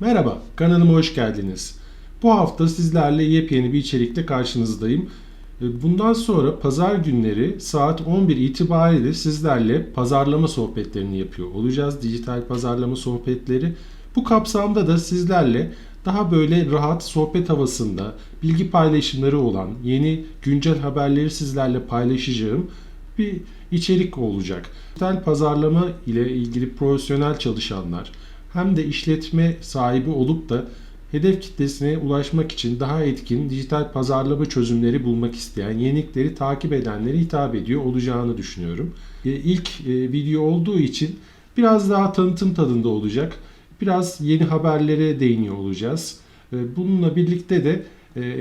Merhaba, kanalıma hoş geldiniz. Bu hafta sizlerle yepyeni bir içerikte karşınızdayım. E, Bundan sonra pazar günleri saat 11 itibariyle sizlerle pazarlama sohbetlerini yapıyor olacağız. Dijital pazarlama sohbetleri. Bu kapsamda da sizlerle daha böyle rahat sohbet havasında bilgi paylaşımları olan yeni güncel haberleri sizlerle paylaşacağım bir içerik olacak. Dijital pazarlama ile ilgili profesyonel çalışanlar hem de işletme sahibi olup da hedef kitlesine ulaşmak için daha etkin dijital pazarlama çözümleri bulmak isteyen, yenilikleri takip edenlere hitap ediyor olacağını düşünüyorum. E, İlk e, video olduğu için biraz daha tanıtım tadında olacak. Biraz yeni haberlere değiniyor olacağız. E, Bununla birlikte de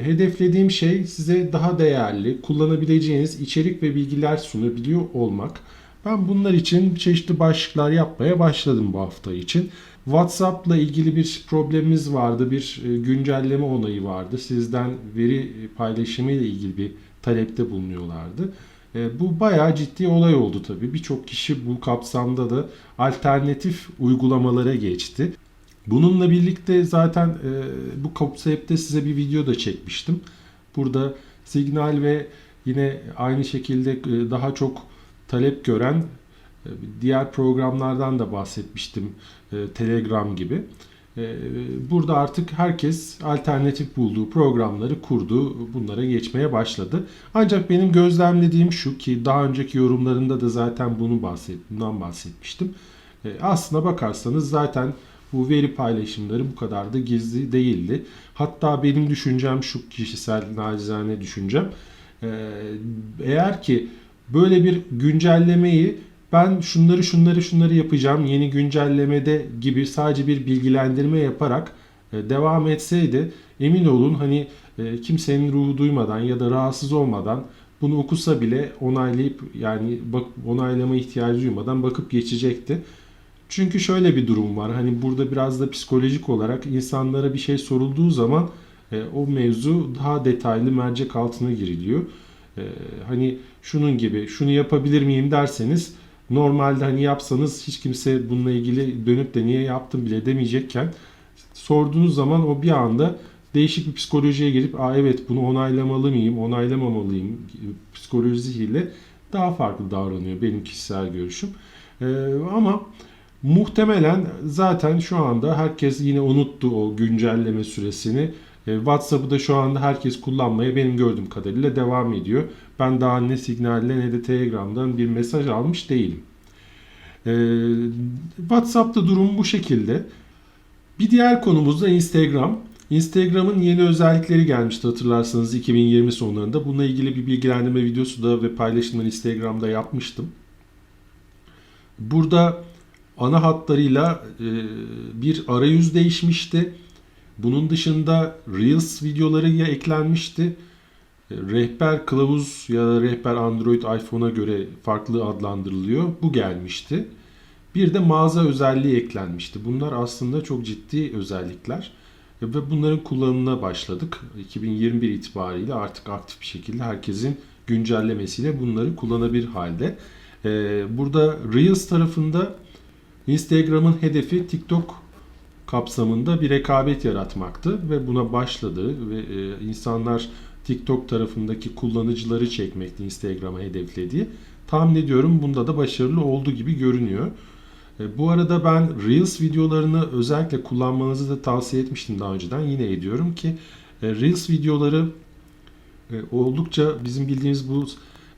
hedeflediğim şey size daha değerli, kullanabileceğiniz içerik ve bilgiler sunabiliyor olmak. Ben bunlar için çeşitli başlıklar yapmaya başladım bu hafta için. WhatsApp'la ilgili bir problemimiz vardı, bir e, güncelleme onayı vardı. Sizden veri paylaşımı ile ilgili bir talepte bulunuyorlardı. E, Bu bayağı ciddi olay oldu tabii. Birçok kişi bu kapsamda da alternatif uygulamalara geçti. Bununla birlikte zaten e, bu konseptte size bir video da çekmiştim. Burada Signal ve yine aynı şekilde e, daha çok talep gören e, diğer programlardan da bahsetmiştim. E, Telegram gibi. E, Burada artık herkes alternatif bulduğu programları kurdu. Bunlara geçmeye başladı. Ancak benim gözlemlediğim şu ki daha önceki yorumlarında da zaten bunu bahset, bundan bahsetmiştim. E, Aslına bakarsanız zaten bu veri paylaşımları bu kadar da gizli değildi. Hatta benim düşüncem şu kişisel nacizane düşüncem. Ee, Eğer ki böyle bir güncellemeyi ben şunları şunları şunları yapacağım yeni güncellemede gibi sadece bir bilgilendirme yaparak e, devam etseydi emin olun hani e, kimsenin ruhu duymadan ya da rahatsız olmadan bunu okusa bile onaylayıp yani bak onaylama ihtiyacı duymadan bakıp geçecekti. Çünkü şöyle bir durum var. Hani burada biraz da psikolojik olarak insanlara bir şey sorulduğu zaman e, o mevzu daha detaylı mercek altına giriliyor. Hani şunun gibi şunu yapabilir miyim derseniz normalde hani yapsanız hiç kimse bununla ilgili dönüp de niye yaptım bile demeyecekken sorduğunuz zaman o bir anda değişik bir psikolojiye girip Aa, evet bunu onaylamalı mıyım, onaylamamalıyım psikolojisiyle daha farklı davranıyor benim kişisel görüşüm. E, ama Muhtemelen zaten şu anda herkes yine unuttu o güncelleme süresini. E, WhatsApp'ı da şu anda herkes kullanmaya benim gördüğüm kadarıyla devam ediyor. Ben daha ne Signal'le ne de Telegram'dan bir mesaj almış değilim. E, WhatsApp'ta durum bu şekilde. Bir diğer konumuz da Instagram. Instagram'ın yeni özellikleri gelmişti hatırlarsanız 2020 sonlarında. Bununla ilgili bir bilgilendirme videosu da ve paylaşımını Instagram'da yapmıştım. Burada ana hatlarıyla e, bir arayüz değişmişti. Bunun dışında Reels videoları ya eklenmişti. E, Rehber kılavuz ya da rehber Android iPhone'a göre farklı adlandırılıyor. Bu gelmişti. Bir de mağaza özelliği eklenmişti. Bunlar aslında çok ciddi özellikler. E, Ve bunların kullanımına başladık. 2021 itibariyle artık aktif bir şekilde herkesin güncellemesiyle bunları kullanabilir halde. E, Burada Reels tarafında Instagram'ın hedefi TikTok kapsamında bir rekabet yaratmaktı ve buna başladı ve e, insanlar TikTok tarafındaki kullanıcıları çekmekti Instagram'a hedeflediği. Tahmin ediyorum bunda da başarılı olduğu gibi görünüyor. E, Bu arada ben Reels videolarını özellikle kullanmanızı da tavsiye etmiştim daha önceden. Yine ediyorum ki e, Reels videoları oldukça bizim bildiğimiz bu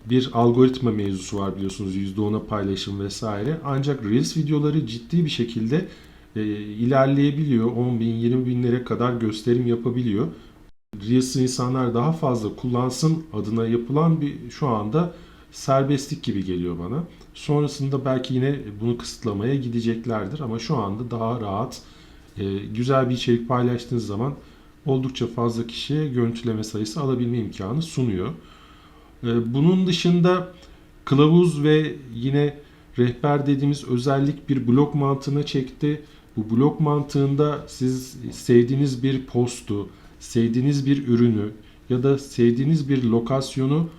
bir algoritma mevzusu var biliyorsunuz %10'a paylaşım vesaire. Ancak Reels videoları ciddi bir şekilde e, ilerleyebiliyor. 10 bin 20 binlere kadar gösterim yapabiliyor. Reels'ı insanlar daha fazla kullansın adına yapılan bir şu anda serbestlik gibi geliyor bana. Sonrasında belki yine bunu kısıtlamaya gideceklerdir ama şu anda daha rahat e, güzel bir içerik paylaştığınız zaman oldukça fazla kişiye görüntüleme sayısı alabilme imkanı sunuyor. Ee, Bunun dışında kılavuz ve yine rehber dediğimiz özellik bir blok mantığına çekti. Bu blok mantığında siz sevdiğiniz bir postu, sevdiğiniz bir ürünü ya da sevdiğiniz bir lokasyonu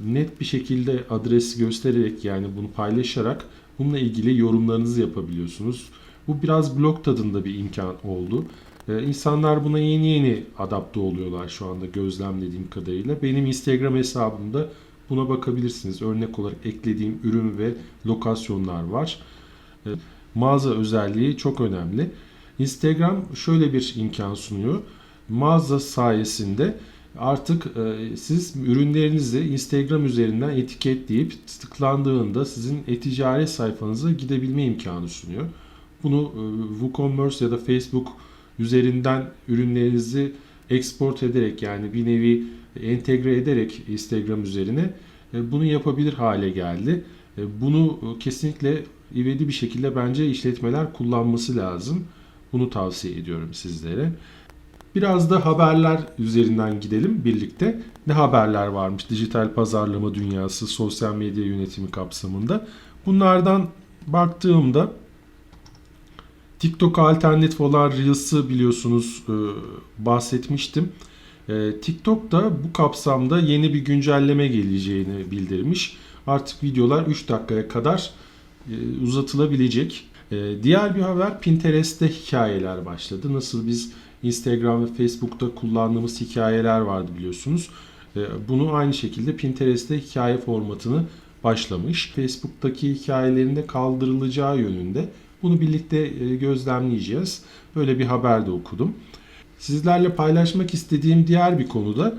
net bir şekilde adresi göstererek yani bunu paylaşarak bununla ilgili yorumlarınızı yapabiliyorsunuz. Bu biraz blog tadında bir imkan oldu. E, insanlar buna yeni yeni adapte oluyorlar şu anda gözlemlediğim kadarıyla. Benim Instagram hesabımda buna bakabilirsiniz. Örnek olarak eklediğim ürün ve lokasyonlar var. E, mağaza özelliği çok önemli. Instagram şöyle bir imkan sunuyor. Mağaza sayesinde artık e, siz ürünlerinizi Instagram üzerinden etiketleyip tıklandığında sizin e-ticaret sayfanıza gidebilme imkanı sunuyor. Bunu e, WooCommerce ya da Facebook üzerinden ürünlerinizi export ederek yani bir nevi entegre ederek Instagram üzerine e, bunu yapabilir hale geldi. E, Bunu e, kesinlikle ivedi bir şekilde bence işletmeler kullanması lazım. Bunu tavsiye ediyorum sizlere. Biraz da haberler üzerinden gidelim birlikte. Ne haberler varmış dijital pazarlama dünyası, sosyal medya yönetimi kapsamında. Bunlardan baktığımda TikTok alternatif olan Reels'ı biliyorsunuz e, bahsetmiştim. E, TikTok da bu kapsamda yeni bir güncelleme geleceğini bildirmiş. Artık videolar 3 dakikaya kadar uzatılabilecek. E, diğer bir haber Pinterest'te hikayeler başladı. Nasıl biz Instagram ve Facebook'ta kullandığımız hikayeler vardı biliyorsunuz. E, bunu aynı şekilde Pinterest'te hikaye formatını başlamış. Facebook'taki hikayelerin de kaldırılacağı yönünde. Bunu birlikte e, gözlemleyeceğiz. Böyle bir haber de okudum. Sizlerle paylaşmak istediğim diğer bir konuda e,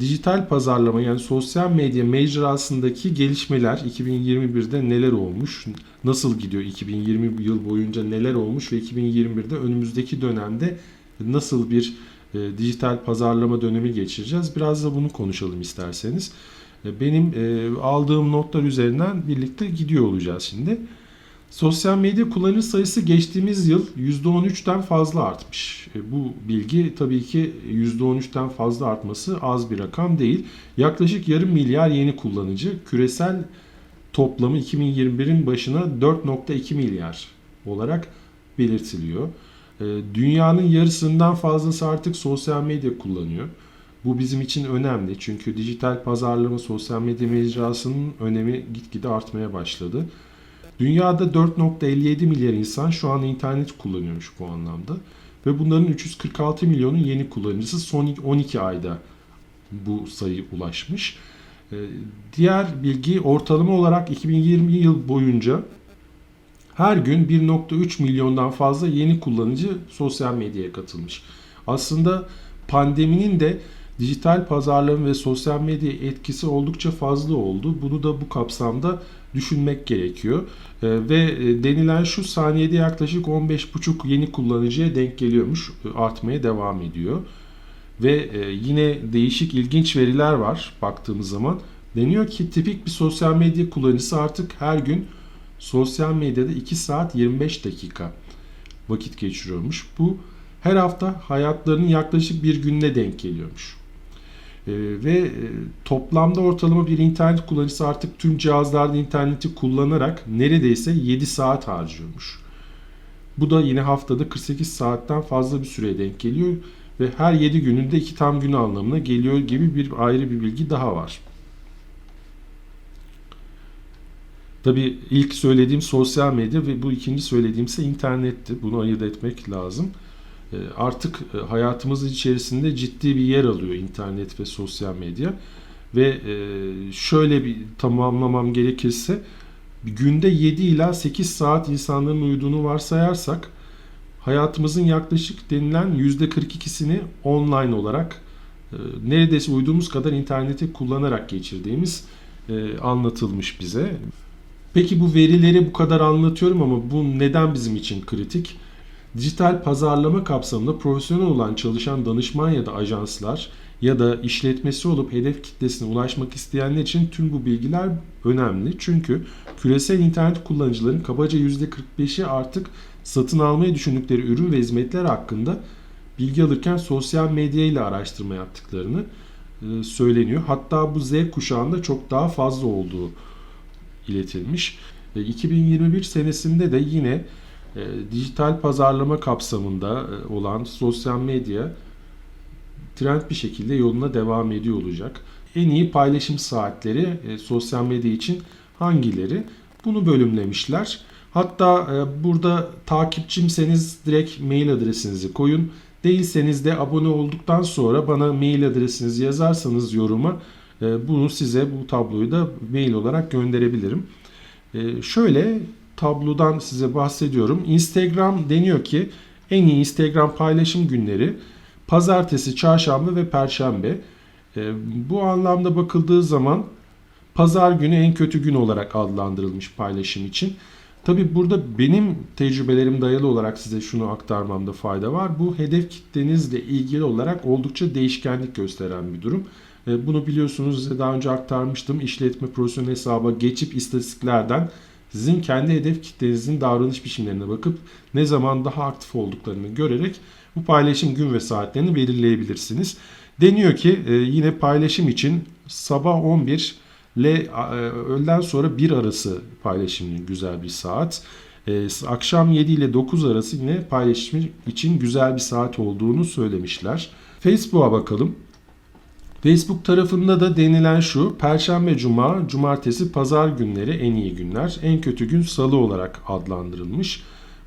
dijital pazarlama yani sosyal medya mecrasındaki gelişmeler 2021'de neler olmuş, nasıl gidiyor 2020 yıl boyunca neler olmuş ve 2021'de önümüzdeki dönemde nasıl bir e, dijital pazarlama dönemi geçireceğiz. Biraz da bunu konuşalım isterseniz. E, benim e, aldığım notlar üzerinden birlikte gidiyor olacağız şimdi. Sosyal medya kullanıcı sayısı geçtiğimiz yıl %13'ten fazla artmış. E, bu bilgi tabii ki %13'ten fazla artması az bir rakam değil. Yaklaşık yarım milyar yeni kullanıcı küresel toplamı 2021'in başına 4.2 milyar olarak belirtiliyor. E, Dünyanın yarısından fazlası artık sosyal medya kullanıyor. Bu bizim için önemli çünkü dijital pazarlama sosyal medya mecrasının önemi gitgide artmaya başladı. Dünyada 4.57 milyar insan şu an internet kullanıyormuş bu anlamda. Ve bunların 346 milyonun yeni kullanıcısı son 12 ayda bu sayı ulaşmış. Ee, Diğer bilgi ortalama olarak 2020 yıl boyunca her gün 1.3 milyondan fazla yeni kullanıcı sosyal medyaya katılmış. Aslında pandeminin de dijital pazarlama ve sosyal medya etkisi oldukça fazla oldu. Bunu da bu kapsamda düşünmek gerekiyor. Ee, ve e, denilen şu saniyede yaklaşık 15,5 yeni kullanıcıya denk geliyormuş. E, Artmaya devam ediyor. Ve e, yine değişik ilginç veriler var baktığımız zaman. Deniyor ki tipik bir sosyal medya kullanıcısı artık her gün sosyal medyada 2 saat 25 dakika vakit geçiriyormuş. Bu her hafta hayatlarının yaklaşık bir gününe denk geliyormuş. Ee, ve e, toplamda ortalama bir internet kullanıcısı artık tüm cihazlarda interneti kullanarak neredeyse 7 saat harcıyormuş. Bu da yine haftada 48 saatten fazla bir süreye denk geliyor ve her 7 gününde 2 tam günü anlamına geliyor gibi bir ayrı bir bilgi daha var. Tabii ilk söylediğim sosyal medya ve bu ikinci söylediğim ise internetti. Bunu ayırt etmek lazım. E, Artık e, hayatımızın içerisinde ciddi bir yer alıyor internet ve sosyal medya. Ve e, şöyle bir tamamlamam gerekirse günde 7 ila 8 saat insanların uyuduğunu varsayarsak hayatımızın yaklaşık denilen %42'sini online olarak neredeyse uyduğumuz kadar interneti kullanarak geçirdiğimiz anlatılmış bize. Peki bu verileri bu kadar anlatıyorum ama bu neden bizim için kritik? Dijital pazarlama kapsamında profesyonel olan çalışan danışman ya da ajanslar ya da işletmesi olup hedef kitlesine ulaşmak isteyenler için tüm bu bilgiler önemli. Çünkü küresel internet kullanıcıların kabaca %45'i artık satın almayı düşündükleri ürün ve hizmetler hakkında bilgi alırken sosyal medya ile araştırma yaptıklarını e, söyleniyor. Hatta bu Z kuşağında çok daha fazla olduğu iletilmiş. 2021 senesinde de yine e, dijital pazarlama kapsamında e, olan sosyal medya trend bir şekilde yoluna devam ediyor olacak. En iyi paylaşım saatleri e, sosyal medya için hangileri? Bunu bölümlemişler. Hatta burada takipçimseniz direkt mail adresinizi koyun. Değilseniz de abone olduktan sonra bana mail adresinizi yazarsanız yoruma e, bunu size bu tabloyu da mail olarak gönderebilirim. E, şöyle tablodan size bahsediyorum. Instagram deniyor ki en iyi Instagram paylaşım günleri pazartesi, çarşamba ve perşembe. E, bu anlamda bakıldığı zaman pazar günü en kötü gün olarak adlandırılmış paylaşım için. Tabi burada benim tecrübelerim dayalı olarak size şunu aktarmamda fayda var. Bu hedef kitlenizle ilgili olarak oldukça değişkenlik gösteren bir durum. E, Bunu biliyorsunuz size daha önce aktarmıştım. İşletme profesyonel hesaba geçip istatistiklerden sizin kendi hedef kitlenizin davranış biçimlerine bakıp ne zaman daha aktif olduklarını görerek bu paylaşım gün ve saatlerini belirleyebilirsiniz. Deniyor ki e, yine paylaşım için sabah 11 ile e, öğleden sonra 1 arası paylaşım güzel bir saat. E, akşam 7 ile 9 arası yine paylaşım için güzel bir saat olduğunu söylemişler. Facebook'a bakalım. Facebook tarafında da denilen şu. Perşembe, cuma, cumartesi, pazar günleri en iyi günler. En kötü gün salı olarak adlandırılmış.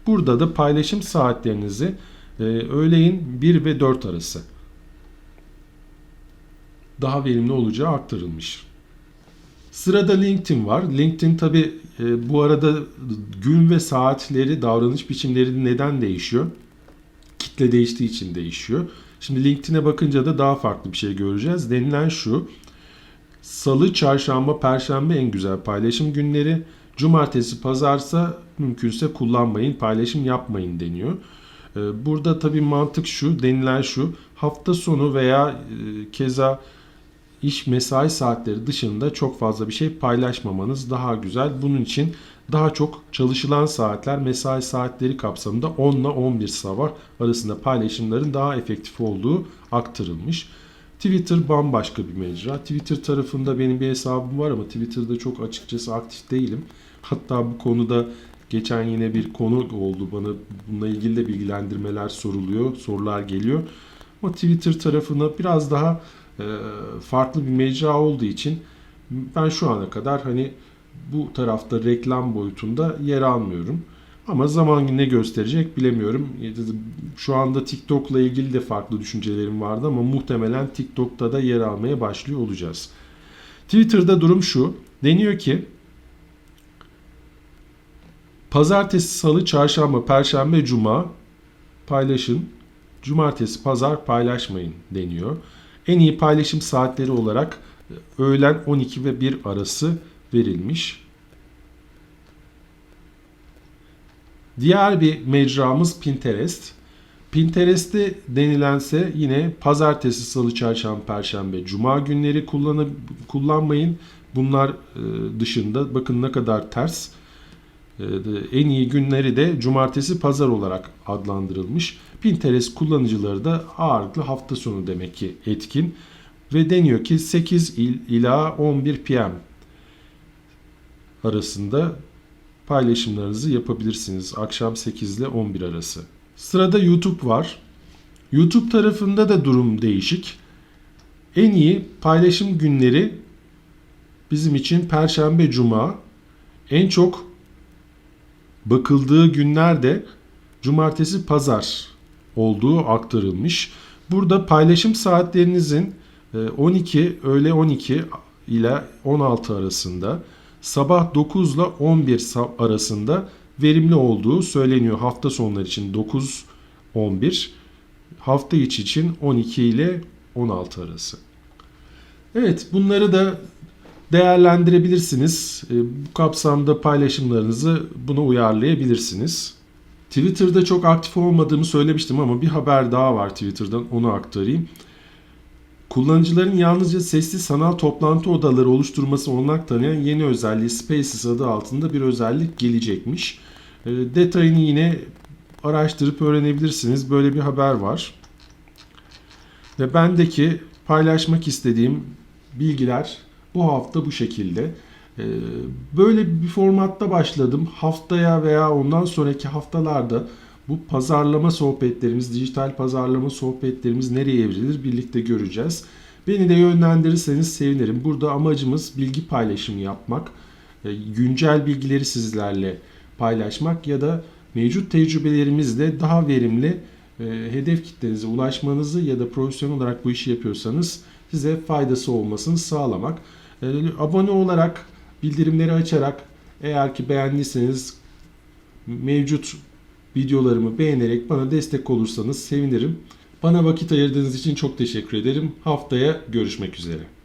Burada da paylaşım saatlerinizi e, öğleyin 1 ve 4 arası daha verimli olacağı aktarılmış. Sırada LinkedIn var. LinkedIn tabi e, bu arada gün ve saatleri, davranış biçimleri neden değişiyor? Kitle değiştiği için değişiyor. Şimdi LinkedIn'e bakınca da daha farklı bir şey göreceğiz. Denilen şu. Salı, çarşamba, perşembe en güzel paylaşım günleri. Cumartesi, pazarsa mümkünse kullanmayın, paylaşım yapmayın deniyor. E, Burada tabii mantık şu, denilen şu. Hafta sonu veya e, keza iş mesai saatleri dışında çok fazla bir şey paylaşmamanız daha güzel. Bunun için daha çok çalışılan saatler mesai saatleri kapsamında 10 ile 11 sabah arasında paylaşımların daha efektif olduğu aktarılmış. Twitter bambaşka bir mecra. Twitter tarafında benim bir hesabım var ama Twitter'da çok açıkçası aktif değilim. Hatta bu konuda geçen yine bir konu oldu bana bununla ilgili de bilgilendirmeler soruluyor, sorular geliyor. Ama Twitter tarafına biraz daha farklı bir mecra olduğu için ben şu ana kadar hani bu tarafta reklam boyutunda yer almıyorum. Ama zaman ne gösterecek bilemiyorum. Şu anda TikTok'la ilgili de farklı düşüncelerim vardı ama muhtemelen TikTok'ta da yer almaya başlıyor olacağız. Twitter'da durum şu. Deniyor ki Pazartesi, salı, çarşamba, perşembe, cuma paylaşın. Cumartesi, pazar paylaşmayın deniyor. En iyi paylaşım saatleri olarak öğlen 12 ve 1 arası verilmiş. Diğer bir mecramız Pinterest. Pinterest'te denilense yine pazartesi, salı, çarşamba, perşembe, cuma günleri kullanı, kullanmayın. Bunlar e, dışında bakın ne kadar ters. E, en iyi günleri de cumartesi, pazar olarak adlandırılmış. Pinterest kullanıcıları da ağırlıklı hafta sonu demek ki etkin. Ve deniyor ki 8 ila 11 PM arasında paylaşımlarınızı yapabilirsiniz. Akşam 8 ile 11 arası. Sırada YouTube var. YouTube tarafında da durum değişik. En iyi paylaşım günleri bizim için Perşembe, Cuma. En çok bakıldığı günler de Cumartesi, Pazar olduğu aktarılmış. Burada paylaşım saatlerinizin 12 e, öğle 12 ile 16 arasında sabah 9 ile 11 arasında verimli olduğu söyleniyor. Hafta sonları için 9 11 hafta içi için 12 ile 16 arası. Evet bunları da değerlendirebilirsiniz. E, bu kapsamda paylaşımlarınızı buna uyarlayabilirsiniz. Twitter'da çok aktif olmadığımı söylemiştim ama bir haber daha var Twitter'dan onu aktarayım. Kullanıcıların yalnızca sesli sanal toplantı odaları oluşturması olanak tanıyan yeni özelliği Spaces adı altında bir özellik gelecekmiş. E, detayını yine araştırıp öğrenebilirsiniz. Böyle bir haber var. Ve bendeki paylaşmak istediğim bilgiler bu hafta bu şekilde. Ee, böyle bir formatta başladım. Haftaya veya ondan sonraki haftalarda bu pazarlama sohbetlerimiz, dijital pazarlama sohbetlerimiz nereye evrilir birlikte göreceğiz. Beni de yönlendirirseniz sevinirim. Burada amacımız bilgi paylaşımı yapmak, e, güncel bilgileri sizlerle paylaşmak ya da mevcut tecrübelerimizle daha verimli e, hedef kitlenize ulaşmanızı ya da profesyonel olarak bu işi yapıyorsanız size faydası olmasını sağlamak. E, abone olarak, bildirimleri açarak eğer ki beğendiyseniz mevcut videolarımı beğenerek bana destek olursanız sevinirim. Bana vakit ayırdığınız için çok teşekkür ederim. Haftaya görüşmek üzere.